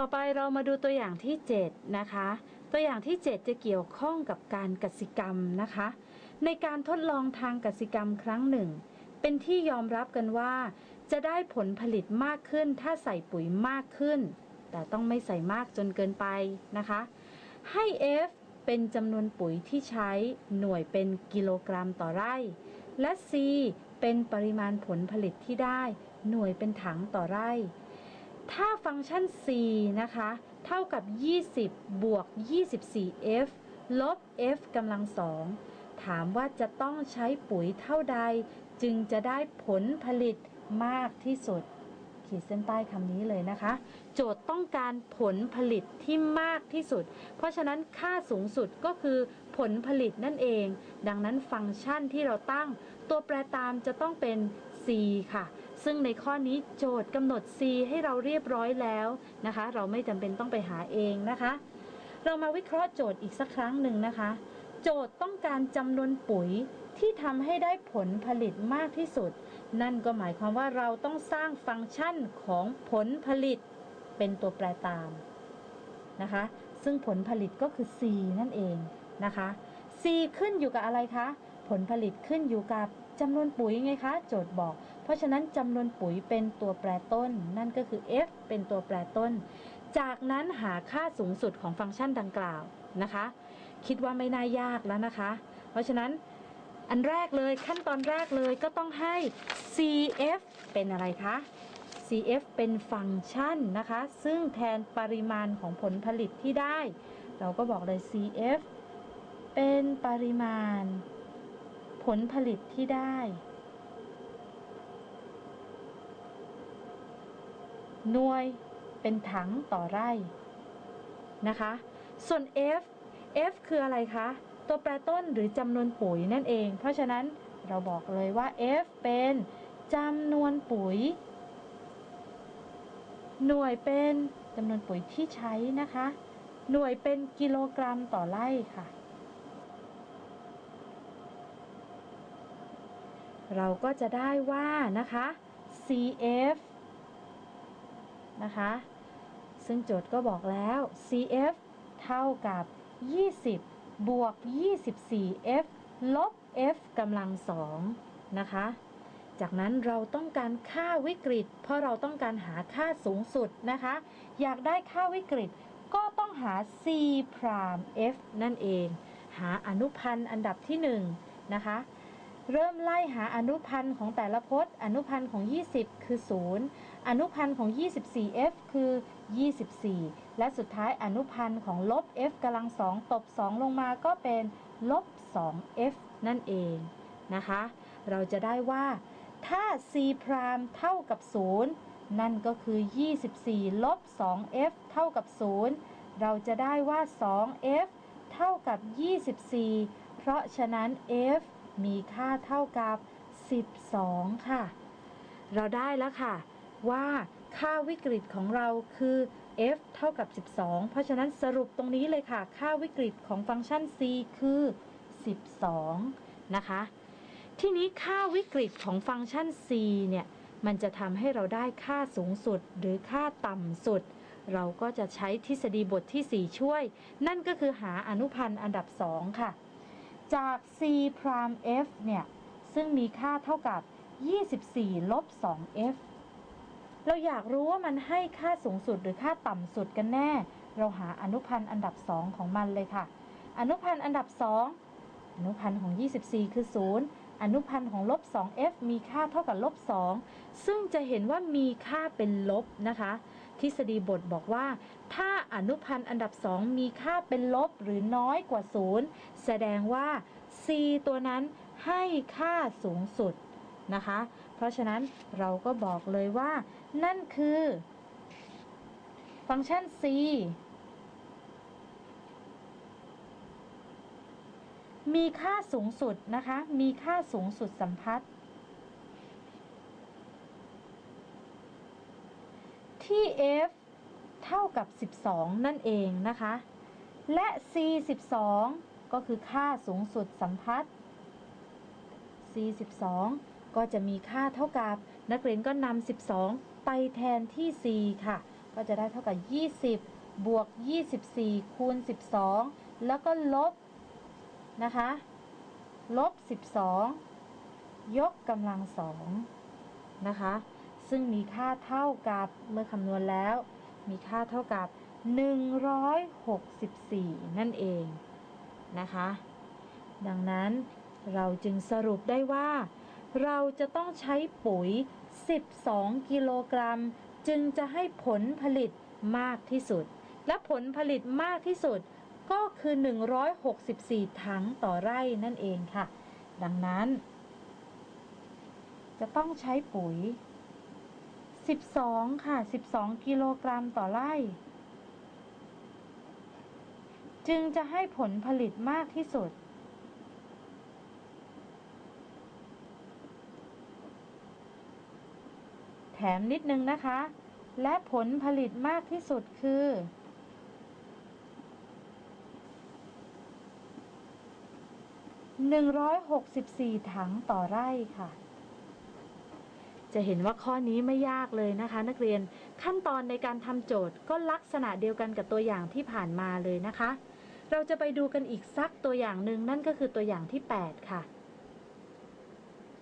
ต่อไปเรามาดูตัวอย่างที่ 7 นะคะ ตัวอย่างที่ 7 จะเกี่ยวข้องกับการกสิกรรมนะคะ ในการทดลองทางกสิกรรมครั้งหนึ่ง เป็นที่ยอมรับกันว่า จะได้ผลผลิตมากขึ้นถ้าใส่ปุ๋ยมากขึ้น แต่ต้องไม่ใส่มากจนเกินไปนะคะ ให้ F เป็นจำนวนปุ๋ยที่ใช้หน่วยเป็นกิโลกรัมต่อไร่ และ C เป็นปริมาณผลผลิตที่ได้ หน่วยเป็นถังต่อไร่ ถ้าฟังก์ชัน c นะคะ เท่ากับ 20 บวก 24f ลบ f กำลังสอง ถามว่าจะต้องใช้ปุ๋ยเท่าใด จึงจะได้ผลผลิตมากที่สุด ขีดเส้นใต้คำนี้เลยนะคะ โจทย์ต้องการผลผลิตที่มากที่สุด เพราะฉะนั้นค่าสูงสุดก็คือผลผลิตนั่นเอง ดังนั้นฟังก์ชันที่เราตั้ง ตัวแปรตามจะต้องเป็น c ค่ะ ซึ่งในข้อนี้โจทย์กำหนด c ให้เราเรียบร้อยแล้วนะคะ เราไม่จำเป็นต้องไปหาเองนะคะ เรามาวิเคราะห์โจทย์อีกสักครั้งหนึ่งนะคะ โจทย์ต้องการจำนวนปุ๋ยที่ทำให้ได้ผลผลิตมากที่สุด นั่นก็หมายความว่าเราต้องสร้างฟังก์ชันของผลผลิตเป็นตัวแปรตามนะคะ ซึ่งผลผลิตก็คือ c นั่นเองนะคะ c ขึ้นอยู่กับอะไรคะ ผลผลิตขึ้นอยู่กับจำนวนปุ๋ยไงคะ โจทย์บอก ราะฉะนั้นจำนวนปุ๋ยเป็นตัวแปรต้น นั่นก็คือ f เป็นตัวแปรต้น จากนั้นหาค่าสูงสุดของฟังก์ชันดังกล่าวนะคะ คิดว่าไม่น่ายากแล้วนะคะ เพราะฉะนั้นอันแรกเลยขั้นตอนแรกเลยก็ต้องให้ cf เป็นอะไรคะ cf เป็นฟังก์ชันนะคะ ซึ่งแทนปริมาณของผลผลิตที่ได้ เราก็บอกเลย cf เป็นปริมาณผลผลิตที่ได้ หน่วยเป็นถังต่อไร่นะคะ ส่วน F F คืออะไรคะ ตัวแปรต้นหรือจำนวนปุ๋ยนั่นเอง เพราะฉะนั้นเราบอกเลยว่า F เป็นจำนวนปุ๋ย หน่วยเป็นจำนวนปุ๋ยที่ใช้นะคะ หน่วยเป็นกิโลกรัมต่อไร่ค่ะ เราก็จะได้ว่านะคะ CF นะคะ ซึ่งโจทย์ก็บอกแล้ว CF เท่ากับ 20 บวก 24F ลบ F กำลังสองนะคะ จากนั้นเราต้องการค่าวิกฤต เพราะเราต้องการหาค่าสูงสุดนะคะ อยากได้ค่าวิกฤตก็ต้องหา C พราม F นั่นเอง หาอนุพันธ์อันดับที่1นะคะ เริ่มไล่หาอนุพันธ์ของแต่ละพจน์ อนุพันธ์ของ 20 คือ 0 อนุพันธ์ของ 24f คือ 24 และสุดท้ายอนุพันธ์ของลบ f กำลังสองตบ 2 ลงมาก็เป็นลบ 2f นั่นเองนะคะ เราจะได้ว่า ถ้า c พรามเท่ากับ 0 นั่นก็คือ 24 ลบ 2f เท่ากับ 0 เราจะได้ว่า 2f เท่ากับ 24 เพราะฉะนั้น f มีค่าเท่ากับ 12 ค่ะ เราได้แล้วค่ะ ว่าค่าวิกฤตของเราคือ f เท่ากับ 12 เพราะฉะนั้นสรุปตรงนี้เลยค่ะ ค่าวิกฤตของฟังก์ชัน c คือ 12 นะคะ ทีนี้ค่าวิกฤตของฟังก์ชัน c เนี่ย มันจะทำให้เราได้ค่าสูงสุดหรือค่าต่ำสุด เราก็จะใช้ทฤษฎีบทที่ 4 ช่วย นั่นก็คือหาอนุพันธ์อันดับ 2 ค่ะ จาก c พราม f เนี่ย ซึ่งมีค่าเท่ากับ 24 ลบ 2f เราอยากรู้ว่ามันให้ค่าสูงสุดหรือค่าต่ำสุดกันแน่ เราหาอนุพันธ์อันดับ 2 ของมันเลยค่ะ อนุพันธ์อันดับ 2 อนุพันธ์ของ 24 คือ 0 อนุพันธ์ของลบ 2f มีค่าเท่ากับลบ 2 ซึ่งจะเห็นว่ามีค่าเป็นลบนะคะ ทฤษฎีบทบอกว่า ถ้าอนุพันธ์อันดับ 2 มีค่าเป็นลบหรือน้อยกว่า 0 แสดงว่า c ตัวนั้นให้ค่าสูงสุดนะคะ เพราะฉะนั้นเราก็บอกเลยว่า นั่นคือ ฟังก์ชัน c มีค่าสูงสุดนะคะ มีค่าสูงสุดสัมพัทธ์ ที่ f เท่ากับ 12 นั่นเองนะคะ และ c 12 ก็คือค่าสูงสุดสัมพัทธ์ c 12 ก็จะมีค่าเท่ากับ นักเรียนก็นำ 12 ไปแทนที่ c ค่ะ ก็จะได้เท่ากับ 20 บวก 24 คูณ 12 แล้วก็ลบนะคะ ลบ 12 ยกกำลังสองนะคะ ซึ่งมีค่าเท่ากับเมื่อคำนวณแล้ว มีค่าเท่ากับ 164 นั่นเองนะคะ ดังนั้นเราจึงสรุปได้ว่า เราจะต้องใช้ปุ๋ย 12 กิโลกรัม จึงจะให้ผลผลิตมากที่สุด และผลผลิตมากที่สุดก็คือ 164 ถังต่อไร่นั่นเองค่ะ ดังนั้น จะต้องใช้ปุ๋ย 12 ค่ะ 12 กิโลกรัมต่อไร่ จึงจะให้ผลผลิตมากที่สุด แถมนิดนึงนะคะ และผลผลิตมากที่สุดคือ 164 ถังต่อไร่ค่ะ จะเห็นว่าข้อนี้ไม่ยากเลยนะคะ นักเรียนขั้นตอนในการทำโจทย์ก็ลักษณะเดียวกันกับตัวอย่างที่ผ่านมาเลยนะคะ เราจะไปดูกันอีกสักตัวอย่างหนึ่งนั่นก็คือตัวอย่างที่ 8 ค่ะ